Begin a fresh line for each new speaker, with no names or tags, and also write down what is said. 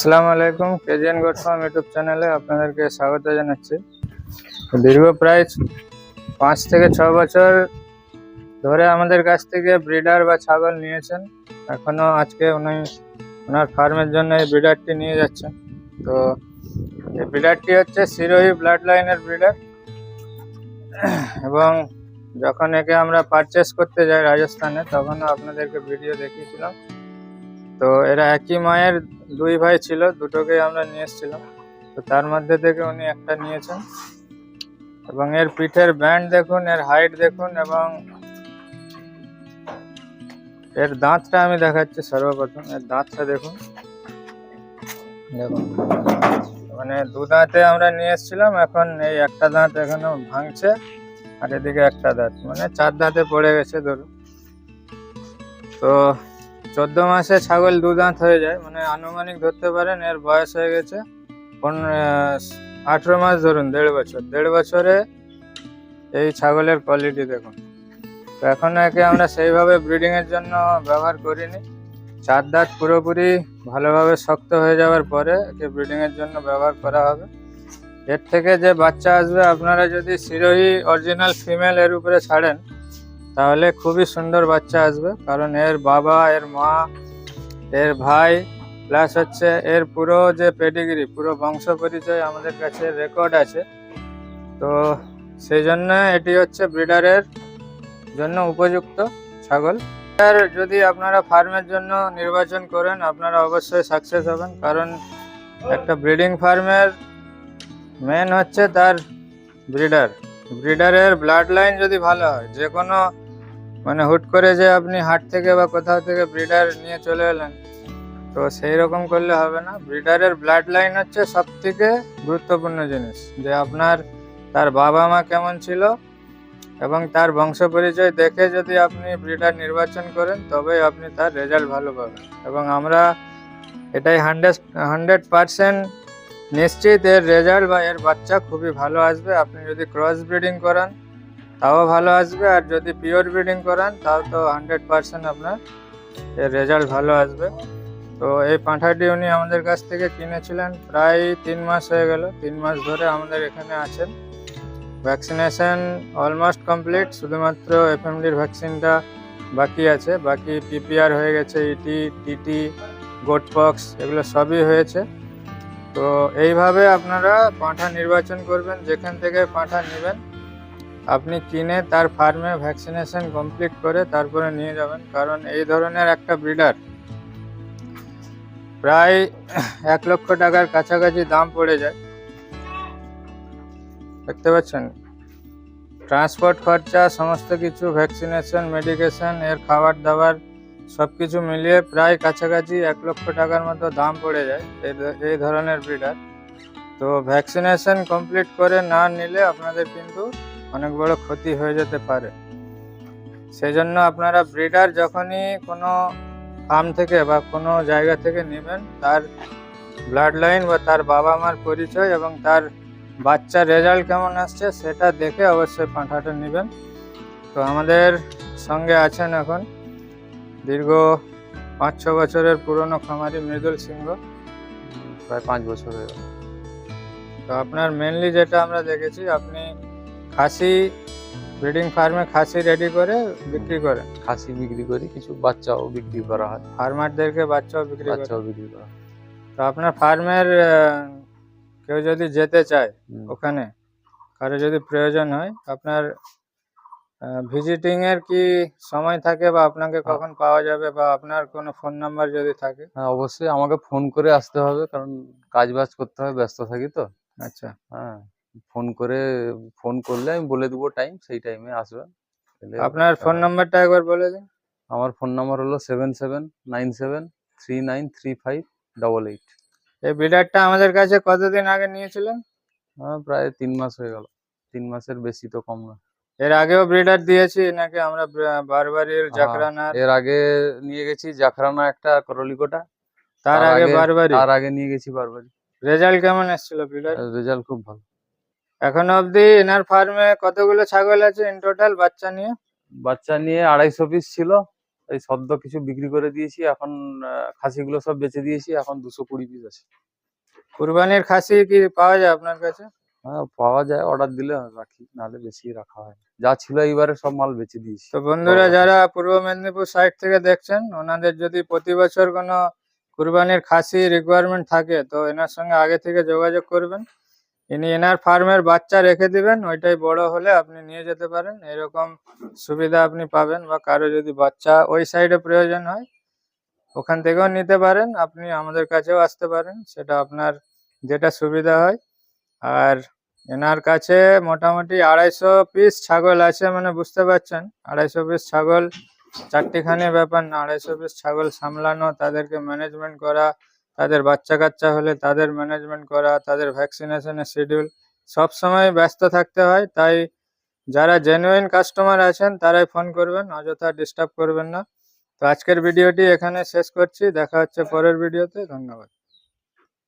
আসসালামু আলাইকুম KGN goat farm YouTube চ্যানেলে আপনাদেরকে স্বাগত জানাচ্ছি। দীর্ঘ প্রায় পাঁচ থেকে ছ বছর ধরে আমাদের কাছ থেকে ব্রিডার বা ছাগল নিয়েছেন। এখনও আজকে উনি ওনার ফার্মের জন্য এই ব্রিডারটি নিয়ে যাচ্ছেন। তো এই ব্রিডারটি হচ্ছে সিরোহি ব্লাড লাইনের ব্রিডার। এবং যখন একে আমরা পারচেস করতে যাই রাজস্থানে, তখনও আপনাদেরকে ভিডিও দেখিয়েছিলাম। তো এরা একই মায়ের দুই ভাই ছিল, দুটোকেই আমরা নিয়ে এসেছিলাম। তো তার মধ্যে থেকে উনি একটা নিয়েছেন। এবং এর পিঠের ব্যান্ড দেখুন, এর হাইট দেখুন, এবং এর দাঁতটা আমি দেখাচ্ছি সর্বপ্রথম। এর দাঁতটা দেখুন। দেখুন। মানে দু দাঁতে আমরা নিয়ে এসেছিলাম, এখন এই একটা দাঁত এখনও ভাঙছে, আর এদিকে একটা দাঁত। মানে চার দাঁতে পড়ে গেছে, ধরুন। তো চোদ্দ মাসে ছাগল দু দাঁত হয়ে যায় মানে আনুমানিক ধরতে পারেন এর বয়স হয়ে গেছে আঠেরো মাস ধরুন, দেড় বছর। দেড় বছরে এই ছাগলের কোয়ালিটি দেখুন। তো এখন একে আমরা সেইভাবে ব্রিডিং এর জন্য ব্যবহার করিনি। চার দাঁত পুরোপুরি ভালোভাবে শক্ত হয়ে যাওয়ার পরে একে ব্রিডিং এর জন্য ব্যবহার করা হবে। এর থেকে যে বাচ্চা আসবে, আপনারা যদি সিরোহি অরিজিনাল ফিমেল এর উপরে ছাড়েন তাহলে খুবই সুন্দর বাচ্চা আসবে, কারণ এর বাবা, এর মা, এর ভাই প্লাস হচ্ছে এর পুরো যে পেডিগ্রি পুরো বংশ পরিচয় আমাদের কাছে রেকর্ড আছে। তো সেই জন্য এটি হচ্ছে ব্রিডারের জন্য উপযুক্ত ছাগল। আর যদি আপনারা ফার্মের জন্য নির্বাচন করেন, আপনারা অবশ্যই সাকসেস হবেন, কারণ একটা ব্রিডিং ফার্মের মেন হচ্ছে তার ব্রিডার ব্রিডারের ব্লাড লাইন যদি ভালো হয় যে কোনো মানে হুট করে যে আপনি হাট থেকে বা কোথাও থেকে ব্রিডার নিয়ে চলে এলেন, তো সেই রকম করলে হবে না। ব্রিডারের ব্লাড লাইন হচ্ছে সব থেকে গুরুত্বপূর্ণ জিনিস, যে আপনার তার বাবা মা কেমন ছিল এবং তার বংশ পরিচয় দেখে যদি আপনি ব্রিডার নির্বাচন করেন, তবেই আপনি তার রেজাল্ট ভালো পাবেন। এবং আমরা এটাই হান্ড্রেড হান্ড্রেড পারসেন্ট নিশ্চিত এর রেজাল্ট বা এর বাচ্চা খুবই ভালো আসবে। আপনি যদি ক্রস ব্রিডিং করান তাও ভালো আসবে, আর যদি পিওর ব্রিডিং করান, তাও তো হান্ড্রেড পার্সেন্ট আপনার এর রেজাল্ট ভালো আসবে। তো এই পাঁঠাটি উনি আমাদের কাছ থেকে কিনেছিলেন, প্রায় তিন মাস হয়ে গেল, তিন মাস ধরে আমাদের এখানে আছেন। ভ্যাকসিনেশন অলমোস্ট কমপ্লিট শুধুমাত্র এফএমডির ভ্যাকসিনটা বাকি আছে, বাকি পিপিআর হয়ে গেছে ইটি টিটি গোটপক্স এগুলো সবই হয়েছে। তো এইভাবে আপনারা পাঁঠা নির্বাচন করবেন, যেখান থেকে পাঁঠা নেবেন আপনি কিনে তার ফার্মে ভ্যাকসিনেশন কমপ্লিট করে তারপরে নিয়ে যাবেন, কারণ এই ধরনের একটা ব্রিডার প্রায় এক লক্ষ টাকার কাছাকাছি দাম পড়ে যায়। দেখতে পাচ্ছেন? ট্রান্সপোর্ট খরচা, সমস্ত কিছু ভ্যাকসিনেশন মেডিকেশন এর খাবার দাবার সব কিছু মিলিয়ে প্রায় কাছাকাছি এক লক্ষ টাকার মতো দাম পড়ে যায় এই ধরনের ব্রিডার তো ভ্যাকসিনেশন কমপ্লিট করে না নিলে আপনাদের কিন্তু অনেক বড় ক্ষতি হয়ে যেতে পারে। সেই জন্য আপনারা ব্রিডার যখনই কোনো ফার্ম থেকে বা কোনো জায়গা থেকে নেবেন তার ব্লাড লাইন বা তার বাবা মার পরিচয় এবং তার বাচ্চার রেজাল্ট কেমন আসছে সেটা দেখে অবশ্যই পাঁঠাটা নেবেন। তো আমাদের সঙ্গে আছেন এখন দীর্ঘ পাঁচ ছ বছরের পুরনো খামারি মৃদুল সিংহ।
প্রায় পাঁচ বছর হয়ে গেল।
তো আপনার মেনলি যেটা আমরা দেখেছি আপনি খাসি ব্রিডিং ফার্মে খাসি রেডি করে বিক্রি করে।
খাসি বিক্রি করি কিছু বাচ্চাও বিক্রি করা হয়।
ফার্মারদেরকে বাচ্চাও বিক্রি
বাচ্চাও বিক্রি করা
তো আপনার ফার্মের কেউ যদি যেতে চায় ওখানে কারও যদি প্রয়োজন হয় আপনার ভিজিটিং এর কি সময় থাকে বা আপনাকে কখন পাওয়া যাবে বা আপনার কোনো ফোন নাম্বার যদি থাকে?
হ্যাঁ অবশ্যই আমাকে ফোন করে আসতে হবে কারণ কাজ বাজ করতে হয় ব্যস্ত থাকি তো।
আচ্ছা।
হ্যাঁ। ফোন করে ফোন করলে আমি বলে দেবো টাইম সেই টাইমে আসবেন
আপনার ফোন নাম্বারটা একবার বলে দিন।
আমার ফোন নাম্বার হলো seven seven nine seven three nine three five double eight
এই ব্রিডারটা আমাদের কাছে কতদিন আগে নিয়েছিলেন?
প্রায় তিন মাস হয়ে গেল। তিন মাসের বেশি তো কম না।
এর আগেও ব্রিডার দিয়েছি নাকি আমরা বারবারির
হ্যাঁ,
জাকরানার
এর আগে নিয়ে গেছি জাকরানা একটা করলিকোটা।
তার আগে বারবারি
তার আগে নিয়ে গেছি বারবারই।
রেজাল্ট কেমন এসেছিল ব্রিডার
রেজাল্ট খুব ভালো।
এখনও অবধি এনার ফার্মে কতগুলো ছাগল আছে ইন টোটাল বাচ্চা নিয়ে?
বাচ্চা নিয়ে আড়াইশো পিস ছিল। এই সদ্য কিছু বিক্রি করে দিয়েছি এখন খাসিগুলো সব বেচে দিয়েছি এখন দুশো কুড়ি পিস আছে।
কুরবানির খাসি কি পাওয়া যায় আপনার কাছে?
হ্যাঁ পাওয়া যায় অর্ডার দিলে রাখি নাহলে বেশি রাখা হয়। যা ছিল এইবারে সব মাল বেচে দিয়েছি।
তো বন্ধুরা যারা পূর্ব মেদিনীপুর সাইড থেকে দেখছেন ওনাদের যদি প্রতি বছর কোনো কুরবানির খাসি রিকোয়ারমেন্ট থাকে তো এনার সঙ্গে আগে থেকে যোগাযোগ করবেন। ইনি এনার ফার্মের বাচ্চা রেখে দিবেন, ওইটাই বড় হলে আপনি নিয়ে যেতে পারেন। এরকম সুবিধা আপনি পাবেন বা কারও যদি বাচ্চা ওই সাইডে প্রয়োজন হয়, ওখান থেকেও নিতে পারেন, আপনি আমাদের কাছেও আসতে পারেন, সেটা আপনার যেটা সুবিধা হয়। আর এনার কাছে মোটামুটি আড়াইশো পিস ছাগল আছে মানে বুঝতে পারছেন, আড়াইশো পিস ছাগল, চারটিখানি ব্যাপার না, আড়াইশো পিস ছাগল সামলানো, তাদেরকে ম্যানেজমেন্ট করা তাদের বাচ্চা কাচ্চা হলে তাদের ম্যানেজমেন্ট করা, তাদের ভ্যাকসিনেশনের শিডিউল সবসময় ব্যস্ত থাকতে হয়। তাই যারা জেনুইন কাস্টমার আছেন, তারাই ফোন করবেন, অযথা ডিস্টার্ব করবেন না। তো আজকের ভিডিওটি এখানে শেষ করছি। দেখা হচ্ছে পরের ভিডিওতে ধন্যবাদ।